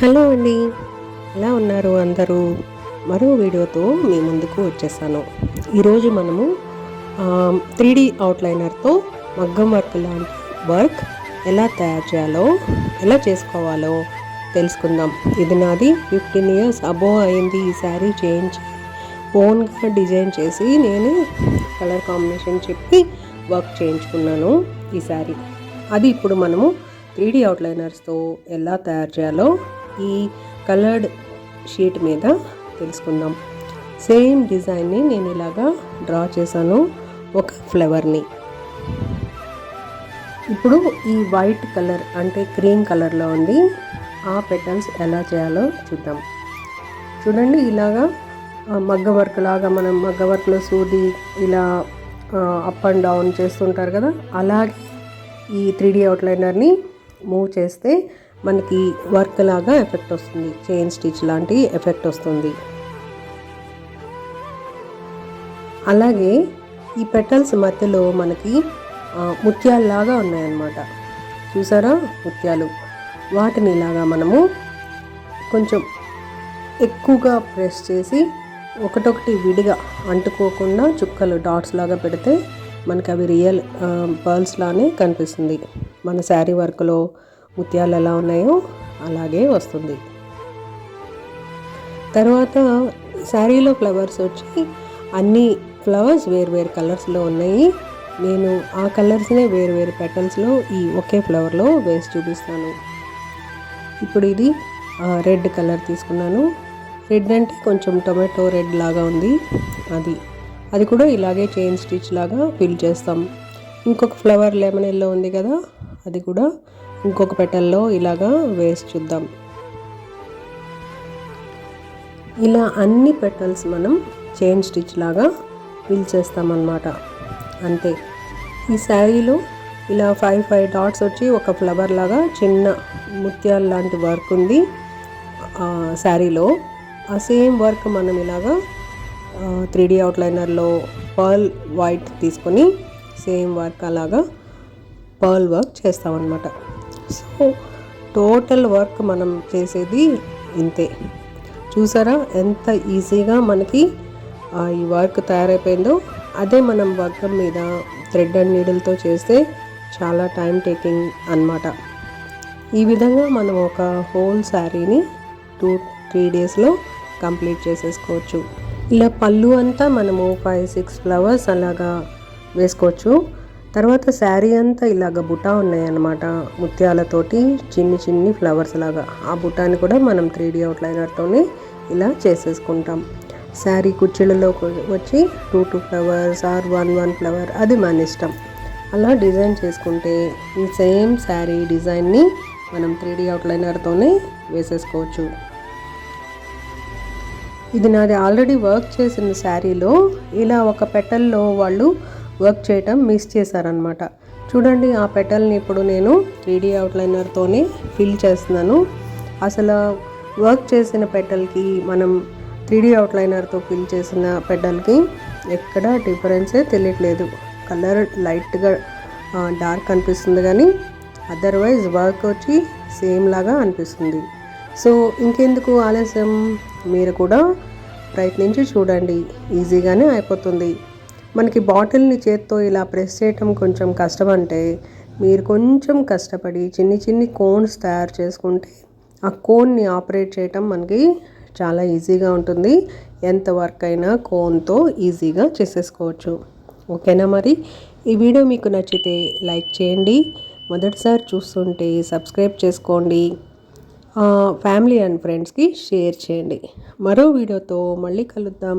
Hello అండి. ఎలా ఉన్నారు అందరూ? మరో వీడియోతో మీ ముందుకు వచ్చేసాను. ఈరోజు మనము త్రీ డి అవుట్లైనర్తో మగ్గం వర్క్ లాంటి వర్క్ ఎలా తయారు చేయాలో ఎలా చేసుకోవాలో తెలుసుకుందాం. ఇది నాది ఫిఫ్టీన్ ఇయర్స్ అబో అయింది. ఈ శారీ చేయించి ఓన్గా డిజైన్ చేసి నేను కలర్ కాంబినేషన్ చెప్పి వర్క్ చేయించుకున్నాను ఈ శారీ. అది ఇప్పుడు మనము త్రీ డి అవుట్లైనర్స్తో ఎలా తయారు చేయాలో ఈ కలర్డ్ షీట్ మీద తెలుసుకుందాం. సేమ్ డిజైన్ని నేను ఇలాగా డ్రా చేశాను ఒక ఫ్లవర్ని. ఇప్పుడు ఈ వైట్ కలర్ అంటే క్రీమ్ కలర్లో ఉంది. ఆ పెటల్స్ ఎలా చేయాలో చూద్దాం. చూడండి ఇలాగా మగ్గ వర్క్ లాగా మనం మగ్గ వర్క్లో సూది ఇలా అప్ అండ్ డౌన్ చేస్తుంటారు కదా అలాగే ఈ త్రీ డీ అవుట్లైనర్ని మూవ్ చేస్తే మనకి వర్క్ లాగా ఎఫెక్ట్ వస్తుంది. చైన్ స్టిచ్ లాంటి ఎఫెక్ట్ వస్తుంది. అలాగే ఈ పెటల్స్ మధ్యలో మనకి ముత్యాలలాగా ముత్యాల్లాగా ఉన్నాయన్నమాట. చూసారా ముత్యాలు? వాటిని ఇలాగా మనము కొంచెం ఎక్కువగా ప్రెస్ చేసి ఒకటొకటి విడిగా అంటుకోకుండా చుక్కలు డాట్స్ లాగా పెడితే మనకి అవి రియల్ పర్ల్స్ లానే కనిపిస్తుంది. మన శారీ వర్క్లో ముత్యాలు ఎలా ఉన్నాయో అలాగే వస్తుంది. తర్వాత శారీలో ఫ్లవర్స్ వచ్చి అన్ని ఫ్లవర్స్ వేరు వేరు కలర్స్లో ఉన్నాయి. నేను ఆ కలర్స్నే వేరు వేరు పెటల్స్లో ఈ ఒకే ఫ్లవర్లో వేసి చూపిస్తాను. ఇప్పుడు ఇది రెడ్ కలర్ తీసుకున్నాను. రెడ్ అంటే కొంచెం టొమాటో రెడ్ లాగా ఉంది. అది అది కూడా ఇలాగే చైన్ స్టిచ్ లాగా ఫిల్ చేస్తాం. ఇంకొక ఫ్లవర్ లెమన్ ఎల్లో ఉంది కదా అది కూడా ఇంకొక పెట్టెల్లో ఇలాగా వేసి చూద్దాం. ఇలా అన్ని పెటల్స్ మనం చైన్ స్టిచ్ లాగా ఫిల్ చేస్తామన్నమాట అంతే. ఈ శారీలో ఇలా ఫైవ్ ఫైవ్ డాట్స్ వచ్చి ఒక ఫ్లవర్ లాగా చిన్న ముత్యాల లాంటి వర్క్ ఉంది ఆ శారీలో. ఆ సేమ్ వర్క్ మనం ఇలాగా త్రీ డీ అవుట్లైనర్లో పర్ల్ వైట్ తీసుకొని సేమ్ వర్క్ అలాగా పర్ల్ వర్క్ చేస్తామన్నమాట. సో టోటల్ వర్క్ మనం చేసేది ఇంతే. చూసారా? ఎంత ఈజీగా మనకి ఈ వర్క్ తయారైపోయిందో. అదే మనం వర్గం మీద థ్రెడ్ అండ్ నీడిల్తో చేస్తే చాలా టైం టేకింగ్ అన్నమాట. ఈ విధంగా మనం ఒక హోల్ శారీని టూ త్రీ డేస్లో కంప్లీట్ చేసేసుకోవచ్చు. ఇలా పళ్ళు అంతా మనము ఫైవ్ సిక్స్ ఫ్లవర్స్ అలాగా వేసుకోవచ్చు. తర్వాత శారీ అంతా ఇలాగ బుటా ఉన్నాయన్నమాట. ముత్యాలతోటి చిన్ని చిన్ని ఫ్లవర్స్ లాగా. ఆ బుటాని కూడా మనం త్రీ డీ అవుట్లైనర్తోనే ఇలా చేసేసుకుంటాం. శారీ కుర్చీలలో వచ్చి two two flowers or one one flower అది మన ఇష్టం. అలా డిజైన్ చేసుకుంటే ఈ సేమ్ శారీ డిజైన్ని మనం త్రీ డీ అవుట్లైనర్తోనే వేసేసుకోవచ్చు. ఇది నాది ఆల్రెడీ వర్క్ చేసిన శారీలో ఇలా ఒక పెటల్లో వాళ్ళు వర్క్ చేయటం మిస్ చేశారనమాట చూడండి ఆ పెటల్ని ఇప్పుడు నేను త్రీడీ అవుట్లైనర్తోనే ఫిల్ చేస్తున్నాను. అసలు వర్క్ చేసిన పెటల్కి మనం త్రీడీ అవుట్లైనర్తో ఫిల్ చేసిన పెటల్కి ఎక్కడ డిఫరెన్సే తెలియట్లేదు. కలర్ లైట్గా డార్క్ అనిపిస్తుంది కానీ అదర్వైజ్ వర్క్ వచ్చి సేమ్ లాగా అనిపిస్తుంది. సో ఇంకెందుకు ఆలస్యం? మీరు కూడా ప్రయత్నించి చూడండి. ఈజీగానే అయిపోతుంది. మనకి బాటిల్ని చేత్తో ఇలా ప్రెస్ చేయటం కొంచెం కష్టం అంటే మీరు కొంచెం కష్టపడి చిన్ని చిన్ని కోన్స్ తయారు చేసుకుంటే ఆ కోన్ని ఆపరేట్ చేయటం మనకి చాలా ఈజీగా ఉంటుంది. ఎంత వర్క్ అయినా కోన్తో ఈజీగా చేసేసుకోవచ్చు. ఓకేనా మరి? ఈ వీడియో మీకు నచ్చితే లైక్ చేయండి. మొదటిసారి చూస్తుంటే సబ్స్క్రైబ్ చేసుకోండి. ఫ్యామిలీ అండ్ ఫ్రెండ్స్కి షేర్ చేయండి. మరో వీడియోతో మళ్ళీ కలుద్దాం.